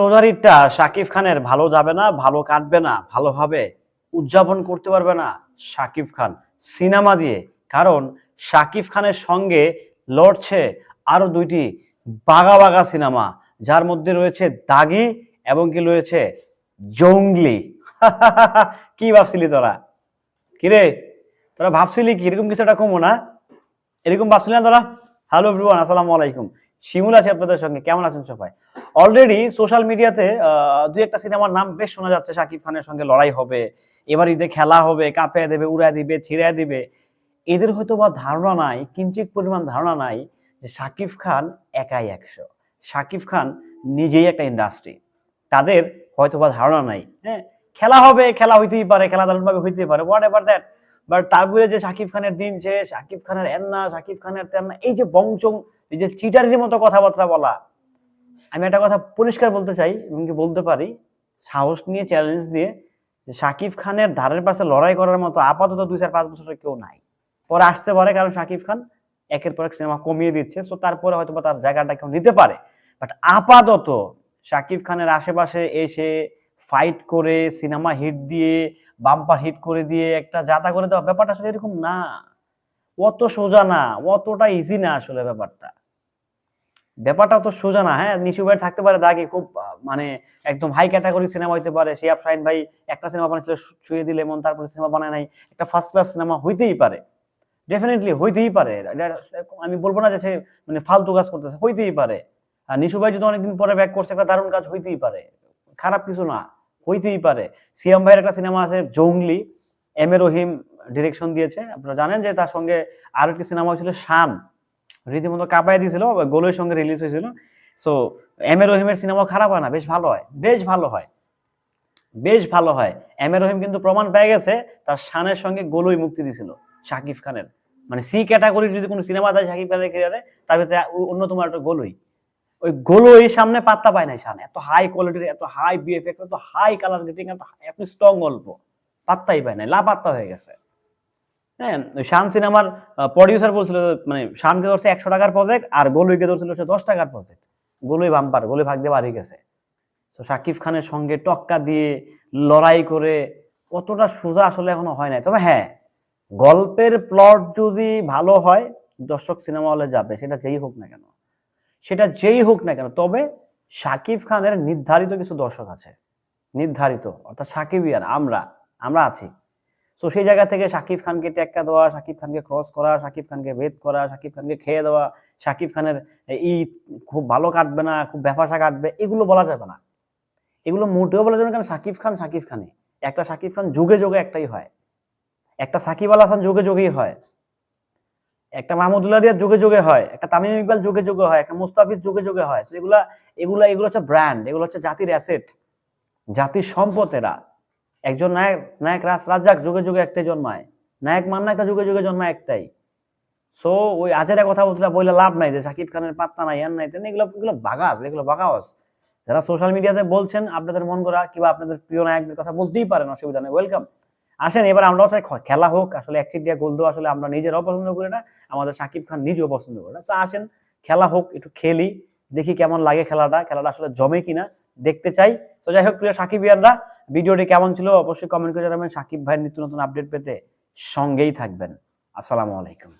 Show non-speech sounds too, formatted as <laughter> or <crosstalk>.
রোজার ঈদটা শাকিব খানের ভালো যাবে না, ভালো কাটবে না ভালোভাবে উদযাপন করতে পারবে না শাকিব খান। সিনেমা দিয়ে, কারণ শাকিব খানের সঙ্গে লড়ছে আরও দুইটি বাগা বাগা সিনেমা, যার মধ্যে রয়েছে দাগি এবং কি রয়েছে জঙ্গলি। <laughs> কি ভাবছিলি তোরা? কিরে? তোরা ভাবছিলি কি? এরকম কিছু একটা কমো না? এরকম ভাবছিলি না তোরা? হ্যালো এভরিওয়ান আসসালামু আলাইকুম। শিমুল আছে আপনাদের সঙ্গে। কেমন আছেন সবাই? অলরেডি সোশ্যাল মিডিয়াতে দুই একটা সিনেমার নাম বেশ শোনা যাচ্ছে। শাকিব খানের সঙ্গে লড়াই হবে, এবার ঈদে খেলা হবে কাঁপে দেবে, উড়ায় দিবে ছিঁড়ে দিবে। এদের হয়তো বা ধারণা নাই, কিঞ্চিত পরিমাণ ধারণা নাই যে শাকিব খান একাই একশো। শাকিব খান নিজেই একটা ইন্ডাস্ট্রি তাদের হয়তো বা ধারণা নাই। হ্যাঁ খেলা হবে, খেলা হইতেই পারে খেলা দারুণভাবে হইতেই পারে হোয়াট এভার দ্যাট বাট তারপরে যে শাকিব খানের দিন শেষ শাকিব খানের এন্না শাকিব খানের তেন্না এই যে বংচং, এই যে চিটারির মতো কথাবার্তা বলা। আমি একটা কথা পরিষ্কার বলতে চাই, এবং কি বলতে পারি, সাহস নিয়ে চ্যালেঞ্জ দিয়ে যে শাকিব খানের ধারের পাশে লড়াই করার মতো আপাতত দুই চার পাঁচ বছরের কেউ নাই। পরে আসতে পারে কারণ শাকিব খান একের পর এক সিনেমা কমিয়ে দিচ্ছে সো তারপরে হয়তো বা তার জায়গাটা কেউ নিতে পারে। বাট আপাতত শাকিব খানের আশেপাশে এসে ফাইট করে, সিনেমা হিট দিয়ে বাম্পার হিট করে দিয়ে একটা জাতা করে দেওয়া ব্যাপারটা আসলে এরকম না। অত সোজা না, অতটা ইজি না আসলে ব্যাপারটা। ব্যাপারটা তো সোজা না হ্যাঁ নিশু ভাই থাকতে পারে দাগে খুব মানে একদম হাই ক্যাটাগরি সিনেমা হইতে পারে, শিয়াব শাহিন ভাই একটা সিনেমা বানিয়েছিল ছুঁয়ে দিলে মন, তারপরে সিনেমা বানায় নাই, একটা ফার্স্ট ক্লাস সিনেমা হইতেই পারে। ডেফিনেটলি হইতেই পারে। আমি বলব না যে সে মানে ফালতু কাজ করতেছে, হইতেই পারে। আর নিশু ভাই যদি অনেকদিন পরে ব্যাক করছে, একটা দারুণ কাজ হইতেই পারে। খারাপ কিছু না। হইতেই পারে। সিয়াম ভাইয়ের একটা সিনেমা আছে জঙ্গলি, এম এ রহিম ডিরেকশন দিয়েছে। আপনারা জানেন যে তার সঙ্গে আরও একটি সিনেমা হয়েছিল শান। রীতিমতো কাঁপাই দিয়েছিল গোলের সঙ্গে রিলিজ হয়েছিল। সো এম এ রহিমের সিনেমা খারাপ হয় না, বেশ ভালো হয়, বেশ ভালো হয়, বেশ ভালো হয়। এম এ রহিম কিন্তু প্রমাণ পেয়ে গেছে, তার শানের সঙ্গে গোলই মুক্তি দিয়েছিল শাকিব খানের। মানে সি ক্যাটাগরির যদি কোনো সিনেমা দেয় শাকিব খানের ক্যারিয়ারে তার ভিতরে অন্যতম একটা গোলই। ওই গোলই সামনে পাত্তা পায় শান এত হাই কোয়ালিটির এত হাই বিএফএক্স এত হাই কালার গ্রেডিং এত এত স্ট্রং গল্প পাত্তাই পায় নাই লাপাত্তা হয়ে গেছে। হ্যাঁ শান সিনেমার প্রডিউসার বলছিল মানে শানকে ধরছে একশো টাকার প্রজেক্ট আর গোলুইকে ধরছিল হচ্ছে দশ টাকার প্রজেক্ট গোলুই বাম্পার গোলুই ভাগ দিয়ে বাড়ি গেছে। তো শাকিব খানের সঙ্গে টক্কা দিয়ে লড়াই করে কতটা সোজা আসলে এখনও হয় নাই। তবে হ্যাঁ গল্পের প্লট যদি ভালো হয়, দর্শক সিনেমা হলে যাবে, সেটা যেই হোক না কেন। সেটা যেই হোক না কেন, তবে শাকিব খানের নির্ধারিত কিছু দর্শক আছে, নির্ধারিত, অর্থাৎ সাকিবিয়ান, আমরা আমরা আছি। তো সেই জায়গা থেকে শাকিব খানকে টেক্কা দেওয়া শাকিব খানকে ক্রস করা শাকিব খানকে ভেদ করা শাকিব খানকে খেয়ে দেওয়া শাকিব খানের ই খুব ভালো কাটবে না, খুব ব্যাপাসা কাটবে, এগুলো বলা যাবে না। এগুলো মোটেও বলা যাবে না, কারণ শাকিব খান শাকিব খানই। একটা শাকিব খান যুগে যুগে একটাই হয়। একটা সাকিব আল হাসান যুগে যুগেই হয়। একটা মাহমুদুল্লাহ রিয়াদ যুগে যুগে হয়, একটা তামিম ইকবাল যুগে যুগে হয়, একটা মুস্তাফিজ যুগে যুগে হয়। এগুলা এগুলা, এগুলো হচ্ছে ব্র্যান্ড এগুলো হচ্ছে জাতির অ্যাসেট জাতির সম্পদ এরা একজন নায়ক নায়ক রাজ রাজাক যুগে যুগে একটাই জন্মায়, নায়ক মান্না একটা যুগে যুগে জন্মায় একটাই। সো ওই আজের কথা বলতে বললে লাভ নাই যে শাকিব খানের পাত্তা নাই আর নাই এগুলো এগুলো বাগাস এগুলো বাগাস যারা সোশ্যাল মিডিয়াতে বলছেন, আপনাদের মন করা কিংবা আপনাদের প্রিয় নায়কদের কথা বলতেই পারেন, অসুবিধা নেই ওয়েলকাম আসেন, এবার আমরাও চাই খেলা হোক, আসলে একচিট চিটিয়া গোল দেওয়া আসলে আমরা নিজেরাও পছন্দ করি না, আমাদের সাকিব খান নিজেও পছন্দ করে না। তো আসেন, খেলা হোক, একটু খেলি, দেখি কেমন লাগে খেলাটা খেলাটা আসলে জমে কিনা, দেখতে চাই। তো যাই হোক, প্রিয় সাকিব ইয়াররা ভিডিওটি কেমন ছিল অবশ্যই কমেন্ট করে জানাবেন। সাকিব ভাইয়ের নিত্য নতুন আপডেট পেতে সঙ্গেই থাকবেন। আসসালামু আলাইকুম।